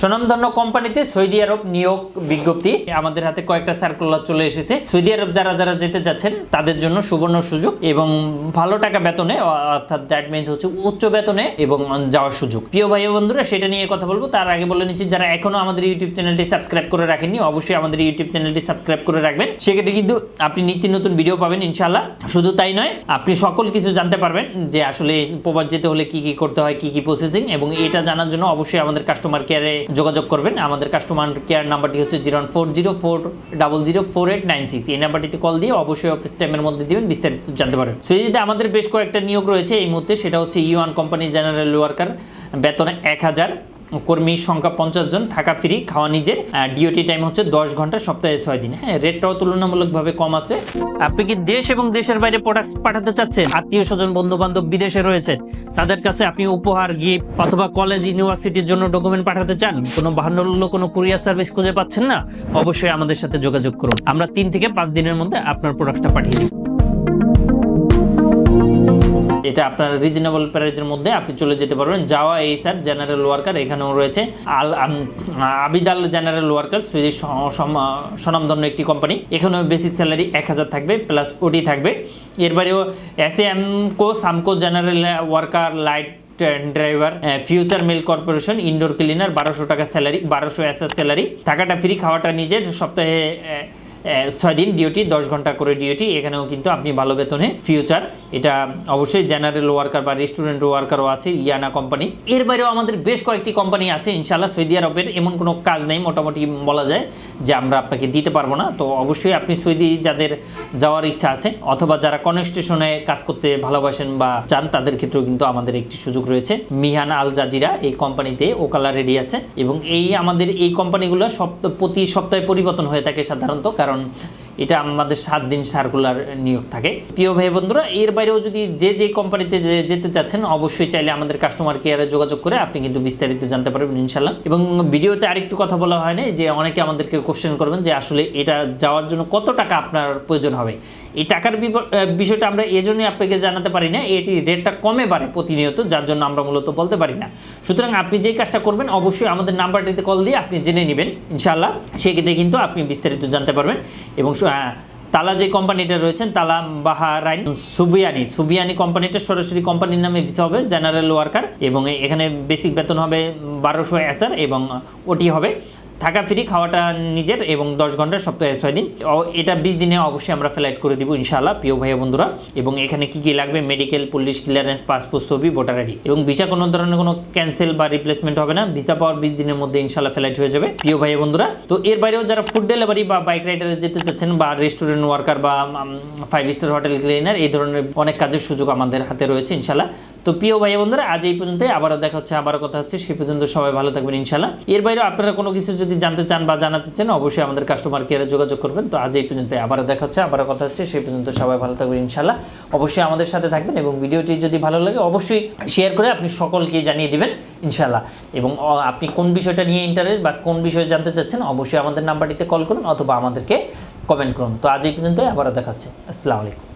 স্বনামধন্য কোম্পানিতে সৌদি আরব নিয়োগ বিজ্ঞপ্তি আমাদের হাতে কয়েকটা সার্কুলার চলে এসেছে। সৌদি আরব যারা যারা যেতে যাচ্ছেন, তাদের জন্য সুবর্ণ সুযোগ এবং ভালো টাকা বেতনে অর্থাৎ দ্যাট মিনস হচ্ছে উচ্চ বেতনে এবং যাওয়ার সুযোগ। প্রিয় ভাই বন্ধুরা, সেটা নিয়ে কথা বলব। তার আগে বলে নিচ্ছি, যারা এখনও আমাদের ইউটিউব চ্যানেলটি সাবস্ক্রাইব করে রাখেননি, অবশ্যই আমাদের ইউটিউব চ্যানেলটি সাবস্ক্রাইব করে রাখবেন। সেক্ষেত্রে কিন্তু আপনি নিত্য নতুন ভিডিও পাবেন ইনশাল্লাহ শুধু তাই নয়, আপনি সকল কিছু জানতে পারবেন যে আসলে প্রবাস যেতে হলে কি কি করতে হয়, কি কি প্রসেসিং এবং এটা জানার জন্য অবশ্যই আমাদের কাস্টমার কেয়ারে যোগাযোগ করবেন। আমাদের কাস্টমার কেয়ার নাম্বারটি হচ্ছে zero one four zero four double zero four eight nine six. এই নাম্বারটিতে কল দিয়ে অবশ্যই অফিস টাইমের মধ্যে দিবেন, বিস্তারিত জানতে পারেন সো যদি আমাদের বেশ কয়েকটা নিয়োগ রয়েছে এই মুহূর্তে, সেটা হচ্ছে ইউয়ান কোম্পানি জেনারেল ওয়ার্কার বেতনে এক হাজার। কর্মীর সংখ্যা পঞ্চাশ জন, থাকা ফ্রি, খাওয়া নিজের। ডিওটি টাইম হচ্ছে দশ ঘণ্টা, সপ্তাহে ছয় দিন। হ্যাঁ রেটটাও তুলনামূলকভাবে কম আছে। আপনি কি দেশ এবং দেশের বাইরে প্রোডাক্ট পাঠাতে চাচ্ছেন? আত্মীয় স্বজন বন্ধু বান্ধব বিদেশে রয়েছে। তাদের কাছে আপনি উপহার গিফট অথবা কলেজ ইউনিভার্সিটির জন্য ডকুমেন্ট পাঠাতে চান? কোনো বাহান্ন কোনো কুরিয়ার সার্ভিস খুঁজে পাচ্ছেন না? অবশ্যই আমাদের সাথে যোগাযোগ করুন। আমরা তিন থেকে পাঁচ দিনের মধ্যে আপনার প্রোডাক্টটা পাঠিয়ে দিই। এটা আপনার রিজনেবল প্রাইসের মধ্যে আপনি চলে যেতে পারবেন। যাওয়া এই স্যার জেনারেল ওয়ার্কার এখানেও রয়েছে। Al Abidal general worker Swedish স্বনামধন্য একটি কোম্পানি এখানেও বেসিক স্যালারি এক হাজার থাকবে প্লাস ওটি থাকবে। এর বাইরেও S Emco Samco general worker light driver future mill corporation indoor cleaner বারোশো টাকা স্যালারি বারোশো এস স্যালারি থাকাটা ফ্রি খাওয়াটা নিজের। সপ্তাহে ছয় দিন ডিউটি দশ ঘণ্টা করে ডিউটি এখানেও কিন্তু আপনি ভালো বেতনে ফিউচার এটা অবশ্যই জেনারেল ওয়ার্কার বা রেস্টুরেন্ট ওয়ার্কারও আছে, ইয়ানা কোম্পানি এর বাইরেও আমাদের বেশ কয়েকটি কোম্পানি আছে ইনশাল্লাহ সৌদি আরবের এমন কোনো কাজ নেই মোটামুটি বলা যায়, যে আমরা আপনাকে দিতে পারব না। তো অবশ্যই আপনি সৌদি যাদের যাওয়ার ইচ্ছা আছে, অথবা যারা কনস্টেশনে কাজ করতে ভালোবাসেন বা চান, তাদের ক্ষেত্রেও কিন্তু আমাদের একটি সুযোগ রয়েছে। মিহান আল জাজিরা এই কোম্পানিতে ওকালা রেডি আছে, এবং এই আমাদের এই কোম্পানিগুলো সপ্তাহ প্রতি সপ্তাহে পরিবর্তন হয়ে থাকে সাধারণত, কারণ from এটা আমাদের সাত দিন সার্কুলার নিয়োগ থাকে। প্রিয় ভাই বন্ধুরা, এর বাইরেও যদি যে যে কোম্পানিতে যেতে চাচ্ছেন, অবশ্যই চাইলে আমাদের কাস্টমার কেয়ারে যোগাযোগ করে আপনি কিন্তু বিস্তারিত জানতে পারবেন ইনশাল্লাহ এবং ভিডিওতে আরেকটু কথা বলা হয় না, যে অনেকে আমাদেরকে কোশ্চেন করবেন যে আসলে এটা যাওয়ার জন্য কত টাকা আপনার প্রয়োজন হবে। এই টাকার বিষয়টা আমরা এই জন্যই আপনাকে জানাতে পারি না, এটি রেটটা কমে বাড়ে প্রতিনিয়ত, যার জন্য আমরা মূলত বলতে পারি না। সুতরাং আপনি যেই কাজটা করবেন, অবশ্যই আমাদের নাম্বারটিতে কল দিয়ে আপনি জেনে নেবেন ইনশাল্লাহ সেক্ষেত্রে কিন্তু আপনি বিস্তারিত জানতে পারবেন এবং তালা যে কোম্পানিটা রয়েছেন, তালা বাহারাইন সুবিয়ানি। সুবিয়ানি কোম্পানিটা সরাসরি কোম্পানির নামে ভিসা হবে জেনারেল ওয়ার্কার এবং এখানে বেসিক বেতন হবে বারোশো এসার এবং ওটি হবে থাকা ফ্রি খাওয়াটা নিজের এবং দশ ঘণ্টা সপ্তাহে ছয় দিন। এটা বিশ দিনে অবশ্যই আমরা ফ্লাইট করে দিব ইনশাআল্লাহ, প্রিয় ভাই বন্ধুরা। এবং এখানে কি কি লাগবে? মেডিকেল পুলিশ ক্লিয়ারেন্স পাসপোর্ট ছবি ভোটার আইডি এবং ভিসা কোনো ধরনের কোনো ক্যান্সেল বা রিপ্লেসমেন্ট হবে না। ভিসা পাওয়ার বিশ দিনের মধ্যে ইনশাআল্লাহ ফ্লাইট হয়ে যাবে, প্রিয় ভাইয়া বন্ধুরা। তো এর বাইরেও যারা ফুড ডেলিভারি বা বাইক রাইডারে যেতে চাচ্ছেন বা রেস্টুরেন্ট ওয়ার্কার বা ফাইভ স্টার হোটেল ক্লিনার এই ধরনের অনেক কাজের সুযোগ আমাদের হাতে রয়েছে ইনশাআল্লাহ। তো প্রিয় ভাই বন্ধুরা, আজ এই পর্যন্ত আবারও দেখা হচ্ছে, আবারও কথা হচ্ছে। সেই পর্যন্ত সবাই ভালো থাকবেন ইনশাআল্লাহ। এর বাইরেও আপনারা কোনো কিছু যদি জানতে চান বা জানাতে চান, অবশ্যই আমাদের কাস্টমার কেয়ারে যোগাযোগ করবেন। তো আজ এই পর্যন্ত আবারও দেখা হচ্ছে, আবারও কথা হচ্ছে, সেই পর্যন্ত সবাই ভালো থাকবেন ইনশাল্লাহ অবশ্যই আমাদের সাথে থাকবেন এবং ভিডিওটি যদি ভালো লাগে, অবশ্যই শেয়ার করে আপনি সকলকে জানিয়ে দিবেন ইনশাল্লাহ এবং আপনি কোন বিষয়টা নিয়ে ইন্টারেস্ট বা কোন বিষয়ে জানতে চাচ্ছেন, অবশ্যই আমাদের নাম্বারটিতে কল করুন অথবা আমাদেরকে কমেন্ট করুন। তো আজ এই পর্যন্ত আবারও দেখা হচ্ছে। আসসালামু আলাইকুম।